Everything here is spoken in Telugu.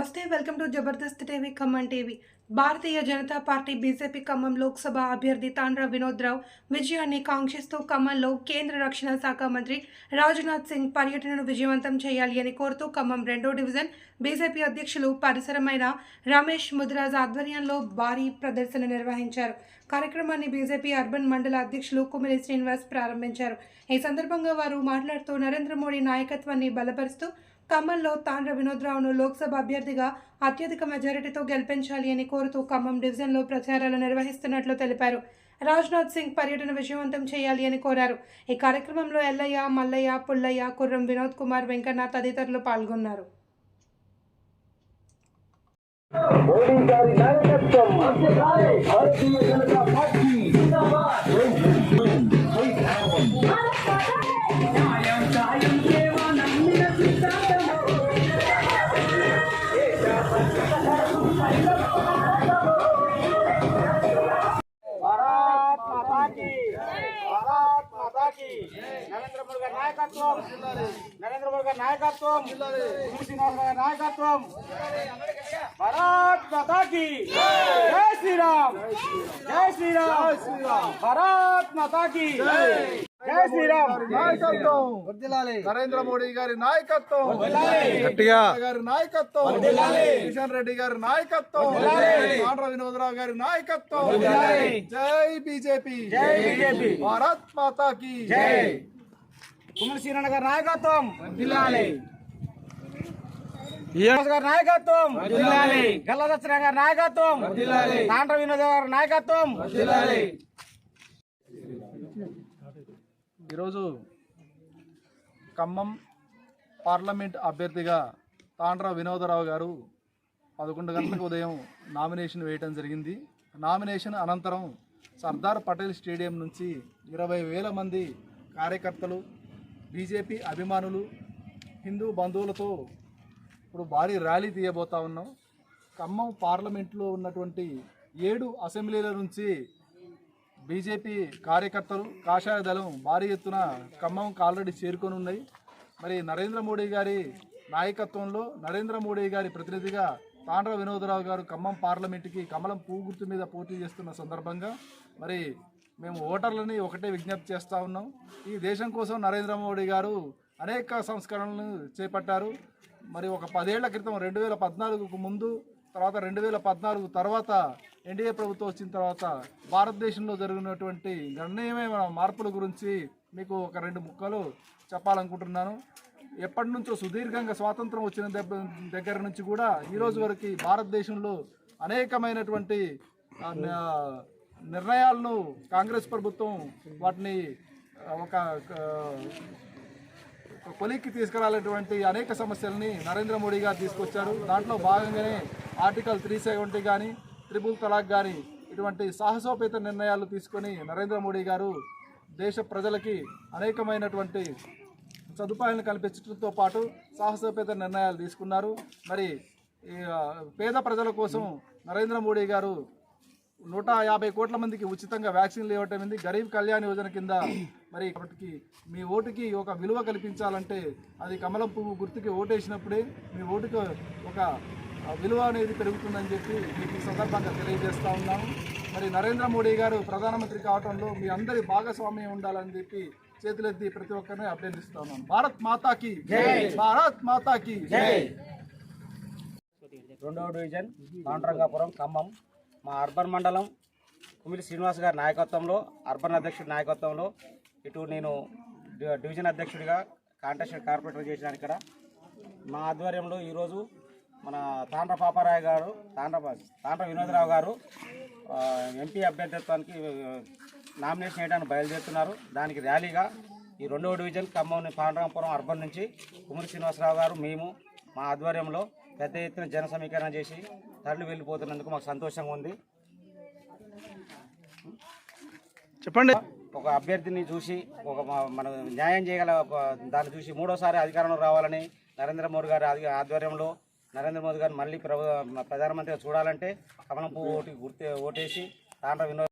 నమస్తే welcome to Jabardasth TV Khammam TV. Bharatiya Janata Party BJP Khammam Lok Sabha అభ్యర్థి తాండ్ర వినోద్ రావు విజయాన్ని కాంక్షిస్తూ ఖమ్మంలో కేంద్ర రక్షణ శాఖ మంత్రి రాజ్నాథ్ సింగ్ పర్యటనను విజయవంతం చేయాలి అని కోరుతూ ఖమ్మం రెండో డివిజన్ బీజేపీ అధ్యక్షులు పరిసరమైన రమేష్ ముదిరాజ్ ఆధ్వర్యంలో భారీ ప్రదర్శన నిర్వహించారు. కార్యక్రమాన్ని బీజేపీ అర్బన్ మండల అధ్యక్షులు కుమిలి శ్రీనివాస్ ప్రారంభించారు. ఈ సందర్భంగా వారు మాట్లాడుతూ నరేంద్ర మోడీ నాయకత్వాన్ని బలపరుస్తూ ఖమ్మంలో తాండ్ర వినోద్రావును లోక్సభ అభ్యర్థిగా అత్యధిక మెజారిటీతో గెలిపించాలి అని కోరుతూ ఖమ్మం డివిజన్లో ప్రచారాలు నిర్వహిస్తున్నట్లు తెలిపారు. రాజ్నాథ్ సింగ్ పర్యటన విజయవంతం చేయాలి అని కోరారు. ఈ కార్యక్రమంలో ఎల్లయ్య మల్లయ్య పుల్లయ్య కుర్రం వినోద్ కుమార్ వెంకన్న తదితరులు పాల్గొన్నారు. మోడీ గారి నాయకత్వం భారతీయ జనతా పార్టీ. నాయకత్వం. నరేంద్ర మోడీ గారి నాయకత్వం. శ్రీనివాస్ గారి నాయకత్వం. భారత్ మాతా కీ జై శ్రీరామ్. జై శ్రీరామ్. భారత్ మాతా కీ జై శ్రీరామ్. నాయకత్వం. నరేంద్ర మోడీ గారి నాయకత్వం. గట్టిగా. గారి నాయకత్వం. కిషన్ రెడ్డి గారి నాయకత్వం. ఆంధ్ర వినోదరావు గారి నాయకత్వం. జై బీజేపీ. జై బీజేపీ. భారత్ మాతా కి జై కుమరి శ్రీరణ గారి నాయకత్వం. గారి నాయకత్వం. గల్లదచ్చన గారి నాయకత్వం. తాండ్ర వినోద్ గారి నాయకత్వం. ఈరోజు ఖమ్మం పార్లమెంట్ అభ్యర్థిగా తాండ్ర వినోదరావు గారు పదకొండు గంటలకు ఉదయం నామినేషన్ వేయటం జరిగింది. నామినేషన్ అనంతరం సర్దార్ పటేల్ స్టేడియం నుంచి ఇరవై వేల మంది కార్యకర్తలు బీజేపీ అభిమానులు హిందూ బంధువులతో ఇప్పుడు భారీ ర్యాలీ తీయబోతా ఉన్నాం. ఖమ్మం పార్లమెంట్లో ఉన్నటువంటి ఏడు అసెంబ్లీల నుంచి బీజేపీ కార్యకర్తలు కాషాయ దళం భారీ ఎత్తున ఖమ్మంకి ఆల్రెడీ చేరుకొని ఉన్నాయి. మరి నరేంద్ర మోడీ గారి నాయకత్వంలో నరేంద్ర మోడీ గారి ప్రతినిధిగా తాండ్ర వినోదరావు గారు ఖమ్మం పార్లమెంటుకి కమలం పూగుర్తు గుర్తు మీద పోటీ చేస్తున్న సందర్భంగా మరి మేము ఓటర్లని ఒకటే విజ్ఞప్తి చేస్తూ ఉన్నాం. ఈ దేశం కోసం నరేంద్ర మోడీ గారు అనేక సంస్కరణలను చేపట్టారు. మరి ఒక పదేళ్ళ క్రితం రెండు వేల పద్నాలుగుకు ముందు తర్వాత రెండు వేల పద్నాలుగు తర్వాత ఎన్డీఏ ప్రభుత్వం వచ్చిన తర్వాత భారతదేశంలో జరిగినటువంటి గణనీయమైన మార్పుల గురించి మీకు ఒక రెండు ముక్కలు చెప్పాలనుకుంటున్నాను. ఎప్పటి నుంచో సుదీర్ఘంగా స్వాతంత్రం వచ్చిన దగ్గర నుంచి కూడా ఈరోజు వరకు భారతదేశంలో అనేకమైనటువంటి నిర్ణయాలను కాంగ్రెస్ ప్రభుత్వం వాటిని ఒక కొలిక్కి తీసుకురాలేటువంటి అనేక సమస్యల్ని నరేంద్ర మోడీ గారు తీసుకొచ్చారు. దాంట్లో భాగంగానే ఆర్టికల్ త్రీ సెవెంటీ కానీ త్రిబుల్ తలాక్ కానీ ఇటువంటి సాహసోపేత నిర్ణయాలు తీసుకొని నరేంద్ర మోడీ గారు దేశ ప్రజలకి అనేకమైనటువంటి సదుపాయాలను కల్పించడంతో పాటు సాహసోపేత నిర్ణయాలు తీసుకున్నారు. మరి ఈ, పేద ప్రజల కోసం నరేంద్ర మోడీ గారు నూట యాభై కోట్ల మందికి ఉచితంగా వ్యాక్సిన్లు ఇవ్వటం ఉంది గరీబ్ కళ్యాణ్ యోజన కింద మరి కాబట్టి మీ ఓటుకి ఒక విలువ కల్పించాలంటే అది కమలం పువ్వు గుర్తుకి ఓటేసినప్పుడే మీ ఓటుకు ఒక విలువ అనేది పెరుగుతుందని చెప్పి మీకు ఈ సందర్భంగా తెలియజేస్తా ఉన్నాము. మరి నరేంద్ర మోడీ గారు ప్రధానమంత్రి కావడంలో మీ అందరి భాగస్వామ్యం ఉండాలని చెప్పి చేతులెత్తి ప్రతి ఒక్కరిని అభ్యర్థిస్తా ఉన్నాను భారత్ మాతాకి భారత్ మాతాకి రెండవ డివిజన్ పాండ్రంగాపురం ఖమ్మం. మా అర్బన్ మండలం కుమిలి శ్రీనివాస్ గారి నాయకత్వంలో అర్బన్ అధ్యక్షుడి నాయకత్వంలో ఇటు నేను డివిజన్ అధ్యక్షుడిగా కాంటెస్ట్ కార్పొరేటర్ చేశాను ఇక్కడ. మా ఆధ్వర్యంలో ఈరోజు మన తాండ్ర పాపారాయ గారు తాండ్ర తాండ్ర వినోదరావు గారు ఎంపీ అభ్యర్థిత్వానికి నామినేషన్ చేయడానికి బయలుదేరుతున్నారు. దానికి ర్యాలీగా ఈ రెండవ డివిజన్ ఖమ్మం పాండరాపురం అర్బన్ నుంచి కుమిరి శ్రీనివాసరావు గారు మేము మా ఆధ్వర్యంలో పెద్ద ఎత్తున జన సమీకరణ చేసి తరలి వెళ్ళిపోతున్నందుకు మాకు సంతోషంగా ఉంది. చెప్పండి. ఒక అభ్యర్థిని చూసి ఒక మన న్యాయం చేయగల దాన్ని చూసి మూడోసారి అధికారంలో రావాలని నరేంద్ర మోడీ గారి ఆధి- ఆధ్వర్యంలో నరేంద్ర మోదీ గారు మళ్ళీ ప్రభు ప్రధానమంత్రిగా చూడాలంటే కమలం పువ్వు ఓటు గుర్తు ఓటేసి తాండ్ర వినోద్